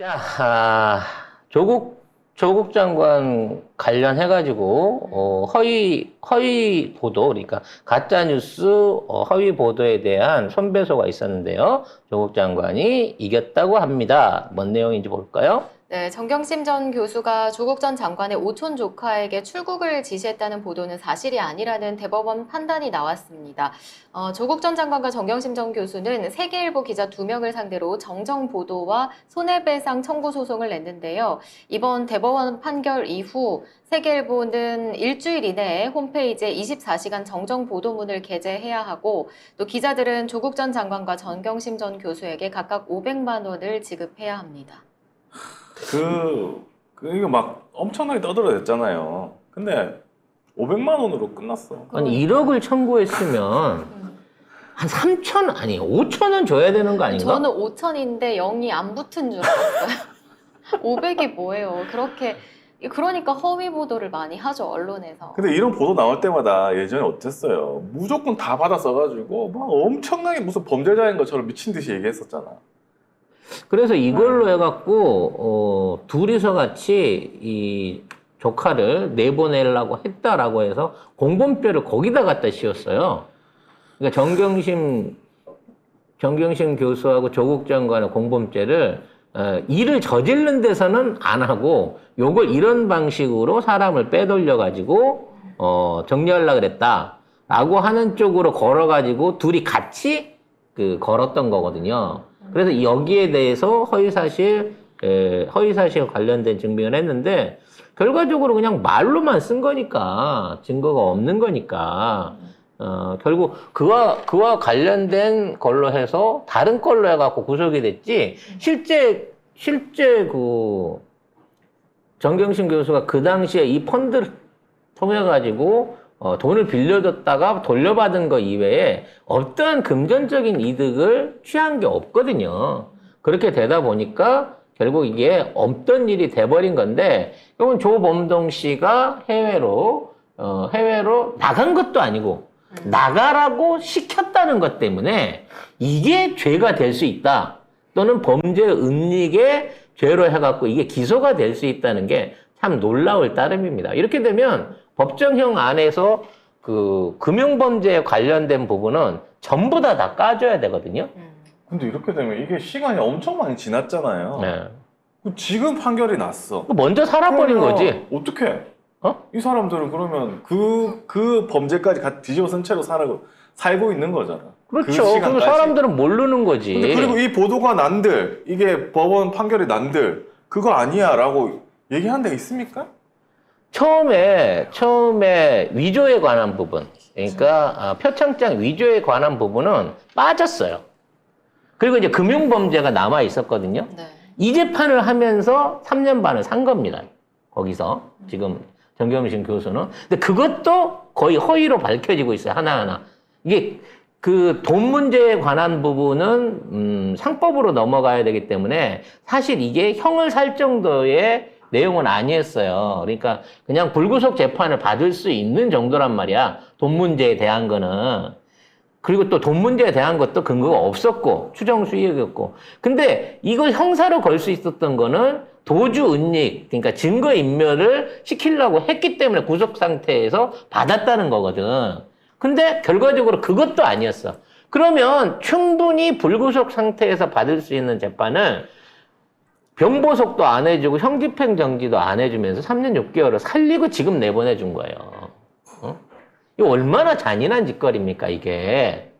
자, 아, 조국 조국 장관 관련해 가지고 어, 허위 허위 보도, 그러니까 가짜 뉴스 어, 허위 보도에 대한 손배소가 있었는데요. 조국 장관이 이겼다고 합니다. 뭔 내용인지 볼까요? 네, 정경심 전 교수가 조국 전 장관의 오촌 조카에게 출국을 지시했다는 보도는 사실이 아니라는 대법원 판단이 나왔습니다. 어, 조국 전 장관과 정경심 전 교수는 세계일보 기자 두 명을 상대로 정정 보도와 손해배상 청구 소송을 냈는데요. 이번 대법원 판결 이후 세계일보는 일주일 이내에 홈페이지에 24시간 정정 보도문을 게재해야 하고 또 기자들은 조국 전 장관과 정경심 전 교수에게 각각 500만 원을 지급해야 합니다. 그, 그 이거 막 엄청나게 떠들어댔잖아요. 근데 500만 원으로 끝났어. 아니 1억을 청구했으면 한 3천 아니 5천 원 줘야 되는 거 아닌가? 저는 5천인데 0이 안 붙은 줄 알았어요. 500이 뭐예요? 그렇게 그러니까 허위 보도를 많이 하죠 언론에서. 근데 이런 보도 나올 때마다 예전에 어땠어요? 무조건 다 받아 써가지고 막 엄청나게 무슨 범죄자인 것처럼 미친 듯이 얘기했었잖아. 그래서 이걸로 해갖고 어, 둘이서 같이 이 조카를 내보내려고 했다라고 해서 공범죄를 거기다 갖다 씌웠어요. 그러니까 정경심 정경심 교수하고 조국 장관의 공범죄를 어, 일을 저지른 데서는 안 하고 요걸 이런 방식으로 사람을 빼돌려 가지고 어, 정리하려고 그랬다라고 하는 쪽으로 걸어 가지고 둘이 같이 그 걸었던 거거든요. 그래서 여기에 대해서 허위사실, 에, 허위사실 관련된 증빙을 했는데, 결과적으로 그냥 말로만 쓴 거니까, 증거가 없는 거니까, 어, 결국 그와, 그와 관련된 걸로 해서 다른 걸로 해갖고 구속이 됐지, 실제, 실제 그, 정경심 교수가 그 당시에 이 펀드를 통해가지고 어, 돈을 빌려줬다가 돌려받은 거 이외에 어떠한 금전적인 이득을 취한 게 없거든요. 그렇게 되다 보니까 결국 이게 없던 일이 돼버린 건데, 이건 조범동 씨가 해외로, 어, 해외로 나간 것도 아니고, 나가라고 시켰다는 것 때문에 이게 죄가 될 수 있다. 또는 범죄 은닉의 죄로 해갖고 이게 기소가 될 수 있다는 게 참 놀라울 따름입니다. 이렇게 되면 법정형 안에서 그 금융범죄에 관련된 부분은 전부 다 다 까줘야 되거든요. 음. 근데 이렇게 되면 이게 시간이 엄청 많이 지났잖아요. 네. 지금 판결이 났어. 먼저 살아버린 그러면 거지. 어떻게? 어? 이 사람들은 그러면 그, 그 범죄까지 가- 뒤집어 쓴 채로 살고, 살고 있는 거잖아. 그 그렇죠. 그 시간까지. 사람들은 모르는 거지. 근데 그리고 이 보도가 난들, 이게 법원 판결이 난들, 그거 아니야 라고 얘기한 데가 있습니까? 처음에 처음에 위조에 관한 부분, 그러니까 아, 표창장 위조에 관한 부분은 빠졌어요. 그리고 이제 금융 범죄가 남아 있었거든요. 네. 이 재판을 하면서 3년 반을 산 겁니다. 거기서 지금 정경심 교수는. 근데 그것도 거의 허위로 밝혀지고 있어요. 하나하나. 이게 그 돈 문제에 관한 부분은 음, 상법으로 넘어가야 되기 때문에 사실 이게 형을 살 정도의 내용은 아니었어요. 그러니까 그냥 불구속 재판을 받을 수 있는 정도란 말이야. 돈 문제에 대한 거는. 그리고 또 돈 문제에 대한 것도 근거가 없었고 추정 수익이었고 근데 이걸 형사로 걸 수 있었던 거는 도주 은닉 그러니까 증거 인멸을 시키려고 했기 때문에 구속 상태에서 받았다는 거거든 근데 결과적으로 그것도 아니었어 그러면 충분히 불구속 상태에서 받을 수 있는 재판을 병보석도 안 해주고 형집행 정지도 안 해주면서 3년 6개월을 살리고 지금 내보내준 거예요 어? 이거 얼마나 잔인한 짓거리입니까, 이게.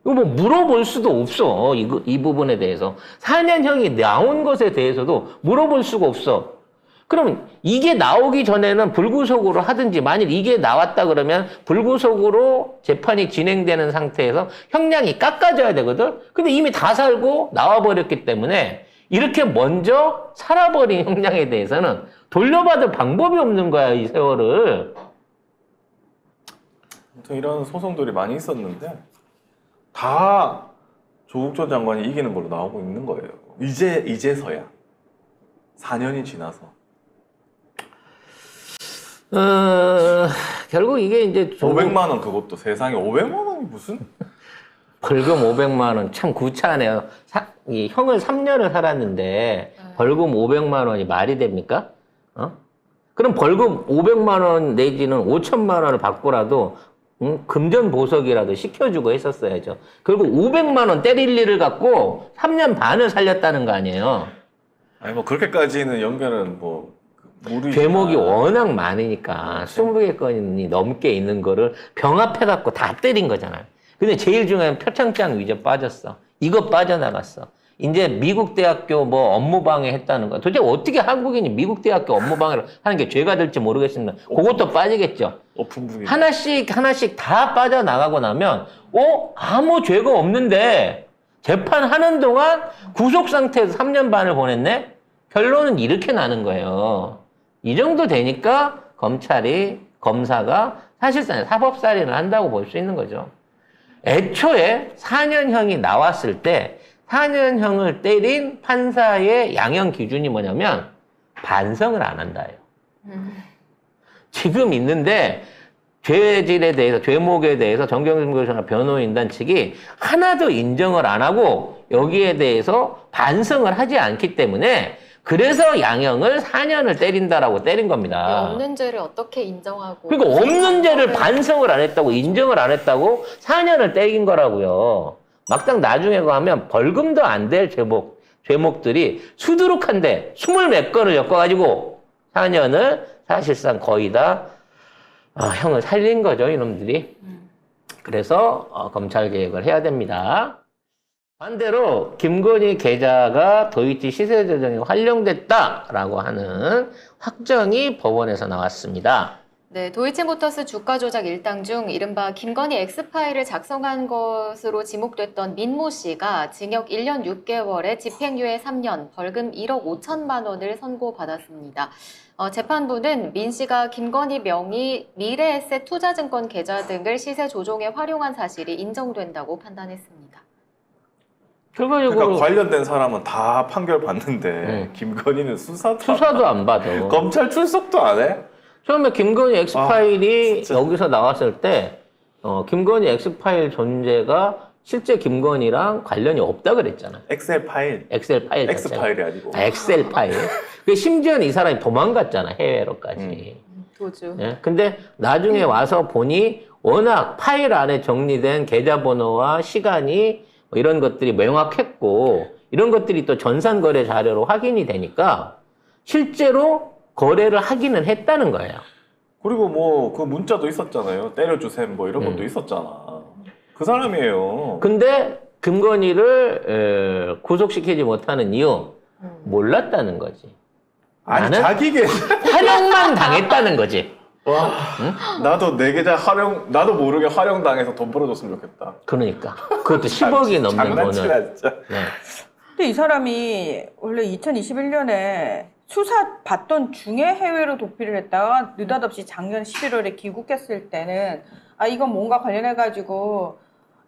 이거 뭐 물어볼 수도 없어, 이, 이 부분에 대해서. 4년형이 나온 것에 대해서도 물어볼 수가 없어. 그럼 이게 나오기 전에는 불구속으로 하든지, 만일 이게 나왔다 그러면 불구속으로 재판이 진행되는 상태에서 형량이 깎아져야 되거든? 근데 이미 다 살고 나와 버렸기 때문에 이렇게 먼저 살아버린 형량에 대해서는 돌려받을 방법이 없는 거야, 이 세월을. 아무튼 이런 소송들이 많이 있었는데, 다 조국 전 장관이 이기는 걸로 나오고 있는 거예요. 이제, 이제서야. 4년이 지나서. 어, 결국 이게 이제 조국 500만 원 그것도 세상에 500만 원이 무슨? 벌금 500만 원 참 구차하네요. 사- 이 형을 3년을 살았는데 벌금 500만 원이 말이 됩니까? 어? 그럼 벌금 500만 원 내지는 5천만 원을 받고라도 음, 금전 보석이라도 시켜주고 했었어야죠. 그리고 500만 원 때릴 일을 갖고 3년 반을 살렸다는 거 아니에요. 아니 뭐 그렇게까지는 연결은 뭐 모르. 죄목이 워낙 많으니까 20개 건이 넘게 있는 거를 병합해 갖고 다 때린 거잖아요. 근데 제일 중요한 표창장 위조 빠졌어. 이거 빠져나갔어. 이제 미국 대학교 뭐 업무 방해 했다는 거. 도대체 어떻게 한국인이 미국 대학교 업무 방해를 하는 게 죄가 될지 모르겠습니다. 그것도 빠지겠죠. 오픈북이. 하나씩 하나씩 다 빠져 나가고 나면 어 아무 죄가 없는데 재판하는 동안 구속 상태에서 3년 반을 보냈네 결론은 이렇게 나는 거예요 이 정도 되니까 검찰이 검사가 사실상 사법살인을 한다고 볼 수 있는 거죠 애초에 4년형이 나왔을 때 4년형을 때린 판사의 양형 기준이 뭐냐면 반성을 안 한다예요 음. 지금 있는데 죄질에 대해서 죄목에 대해서 정경심 교수나 변호인단 측이 하나도 인정을 안 하고 여기에 대해서 반성을 하지 않기 때문에 그래서 양형을 4년을 때린다라고 때린 겁니다. 없는 죄를 어떻게 인정하고 그러니까 없는 죄를 네. 반성을 안 했다고 인정을 안 했다고 4년을 때린 거라고요. 막상 나중에 가면 벌금도 안될 죄목 죄목들이 수두룩한데 스물 몇 건을 엮어가지고 4년을 사실상 거의 다 어, 형을 살린 거죠 이놈들이. 그래서 어, 검찰 개혁을 해야 됩니다. 반대로 김건희 계좌가 도이치 시세 조정에 활용됐다라고 하는 확정이 법원에서 나왔습니다. 네, 도이치모터스 주가 조작 일당 중 이른바 김건희 엑스파일을 작성한 것으로 지목됐던 민모 씨가 징역 1년 6개월에 집행유예 3년, 벌금 1억 5천만 원을 선고받았습니다. 어, 재판부는 민 씨가 김건희 명의 미래에셋 투자증권 계좌 등을 시세 조종에 활용한 사실이 인정된다고 판단했습니다. 결과적으로 그러니까 관련된 사람은 다 판결 받는데 음. 김건희는 수사도 수사도 안 받아. 검찰 출석도 안 해? 처음에 김건희 엑스파일이 아. 여기서 나왔을 때, 어, 김건희 엑스파일 존재가 실제 김건희랑 관련이 없다 그랬잖아. 엑셀 파일, 엑셀 파일. 엑스. 파일이 아니고. 아, 엑셀 파일. 그 심지어는 이 사람이 도망갔잖아, 해외로까지. 도주. 예? 근데 나중에 와서 보니 워낙 파일 안에 정리된 계좌번호와 시간이 뭐 이런 것들이 명확했고 이런 것들이 또 전산거래 자료로 확인이 되니까 실제로 거래를 하기는 했다는 거예요. 그리고 뭐 그 문자도 있었잖아요. 때려주셈 뭐 이런 음. 것도 있었잖아. 그 사람이에요. 근데 김건희를 에, 구속시키지 못하는 이유 음. 몰랐다는 거지. 아니 나는- 자기 계좌. 활용만 당했다는 거지. 와, 나도 내 계좌 활용, 나도 모르게 활용당해서 돈 벌어줬으면 좋겠다. 그러니까 그것도 10억이 넘는 장난치나 돈을. 진짜. 네. 근데 이 사람이 원래 2021년에 수사 받던 중에 해외로 도피를 했다가 느닷없이 작년 11월에 귀국했을 때는 아 이건 뭔가 관련해 가지고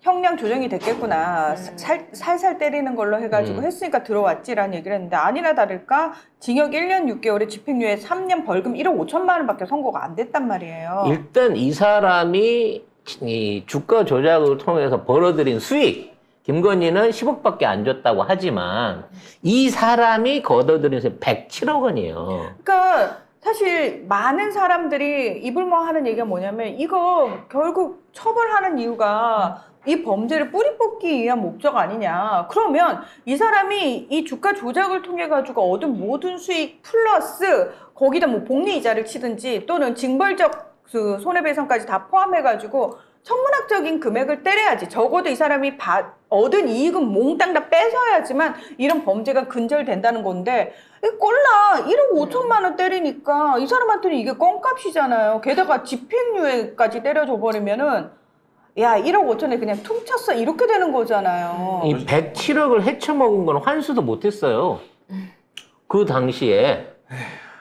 형량 조정이 됐겠구나 음. 살, 살살 때리는 걸로 해가지고 음. 했으니까 들어왔지라는 얘기를 했는데 아니나 다를까 징역 1년 6개월에 집행유예 3년 벌금 1억 5천만 원밖에 선고가 안 됐단 말이에요. 일단 이 사람이 이 주가 조작을 통해서 벌어들인 수익 김건희는 10억밖에 안 줬다고 하지만 이 사람이 걷어들인 수익 107억 원이에요. 그러니까 사실 많은 사람들이 이불멍하는 얘기가 뭐냐면 이거 결국 처벌하는 이유가 이 범죄를 뿌리 뽑기 위한 목적 아니냐. 그러면 이 사람이 이 주가 조작을 통해 가지고 얻은 모든 수익 플러스 거기다 뭐 복리 이자를 치든지 또는 징벌적 그 손해배상까지 다 포함해 가지고 천문학적인 금액을 때려야지. 적어도 이 사람이 받- 얻은 이익은 몽땅 다 뺏어야지만 이런 범죄가 근절된다는 건데 이 꼴라 1억 5천만 원 때리니까 이 사람한테는 이게 껌값이잖아요. 게다가 집행유예까지 때려줘 버리면은 야 1억 5천에 그냥 퉁쳤어 이렇게 되는 거잖아요. 이 107억을 헤쳐먹은 건 환수도 못했어요. 그 당시에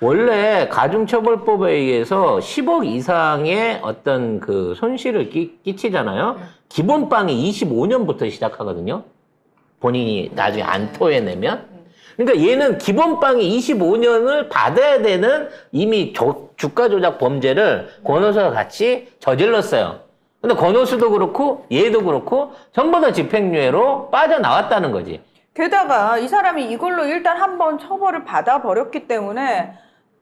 원래 가중처벌법에 의해서 10억 이상의 어떤 그 손실을 끼, 끼치잖아요. 기본빵이 25년부터 시작하거든요. 본인이 나중에 안 토해내면. 그러니까 얘는 기본빵이 25년을 받아야 되는 이미 조- 주가 조작 범죄를 권호수와 같이 저질렀어요. 근데 권호수도 그렇고 얘도 그렇고 전부 다 집행유예로 빠져나왔다는 거지. 게다가 이 사람이 이걸로 일단 한번 처벌을 받아 버렸기 때문에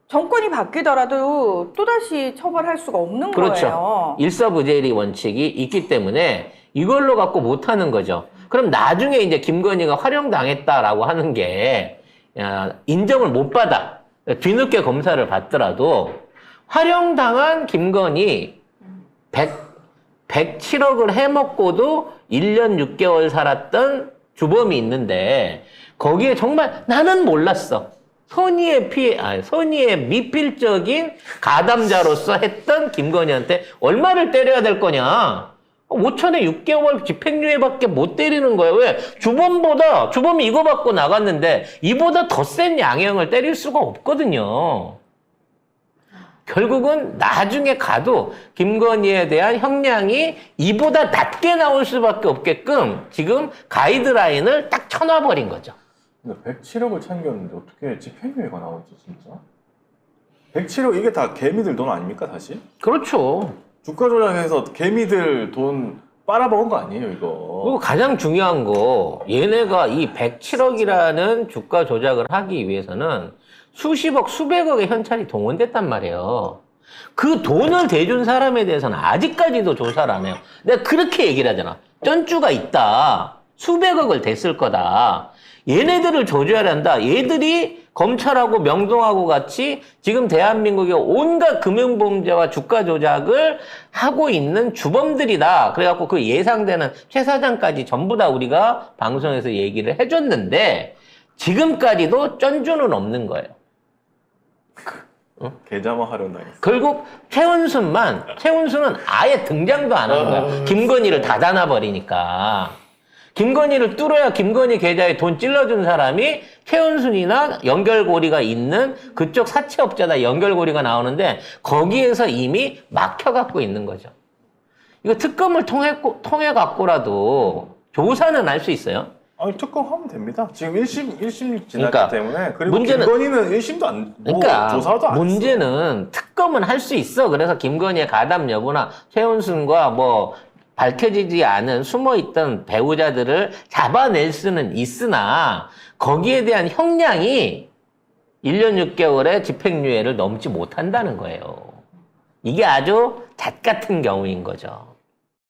정권이 바뀌더라도 또다시 처벌할 수가 없는 그렇죠. 거예요. 일사부재리 원칙이 있기 때문에 이걸로 갖고 못하는 거죠. 그럼 나중에 이제 김건희가 활용당했다라고 하는 게 야, 인정을 못 받아 뒤늦게 검사를 받더라도 활용당한 김건희 100, 107억을 해먹고도 1년 6개월 살았던 주범이 있는데 거기에 정말 나는 몰랐어. 선의의 피해, 아니, 선의의 미필적인 가담자로서 했던 김건희한테 얼마를 때려야 될 거냐? 5천에 6개월 집행유예밖에 못 때리는 거예요. 왜? 주범보다, 주범이 이거 받고 나갔는데, 이보다 더 센 양형을 때릴 수가 없거든요. 결국은 나중에 가도 김건희에 대한 형량이 이보다 낮게 나올 수밖에 없게끔 지금 가이드라인을 딱 쳐놔버린 거죠. 근데 107억을 챙겼는데 어떻게 집행유예가 나오지 진짜? 107억 이게 다 개미들 돈 아닙니까 다시? 그렇죠. 주가 조작해서 개미들 돈 빨아먹은 거 아니에요 이거? 그리고 가장 중요한 거, 얘네가 이 107억이라는 주가 조작을 하기 위해서는 수십억, 수백억의 현찰이 동원됐단 말이에요. 그 돈을 대준 사람에 대해서는 아직까지도 조사를 안 해요. 내가 그렇게 얘기를 하잖아. 쩐주가 있다. 수백억을 댔을 거다. 얘네들을 조져야 한다. 얘들이 검찰하고 명동하고 같이 지금 대한민국의 온갖 금융범죄와 주가 조작을 하고 있는 주범들이다. 그래갖고 그 예상되는 최 사장까지 전부 다 우리가 방송에서 얘기를 해줬는데 지금까지도 쩐주는 없는 거예요. 계좌만 활용당했어. 결국 최은순만 최은순은 아예 등장도 안 하는 거야. 김건희를 닫아놔 버리니까. 김건희를 뚫어야 김건희 계좌에 돈 찔러준 사람이 최은순이나 연결고리가 있는 그쪽 사채업자다 연결고리가 나오는데 거기에서 이미 막혀갖고 있는 거죠. 이거 특검을 통해, 통해 갖고라도 조사는 할 수 있어요. 아니 특검하면 됩니다. 지금 1심 1심 지났기 그러니까 때문에 그리고 문제는- 김건희는 1심도 안 뭐, 그러니까 조사도 안 했어. 문제는 특검은 할 수 있어. 그래서 김건희의 가담 여부나 최은순과 뭐 밝혀지지 않은 숨어있던 배우자들을 잡아낼 수는 있으나 거기에 대한 형량이 1년 6개월의 집행유예를 넘지 못한다는 거예요. 이게 아주 잣 같은 경우인 거죠.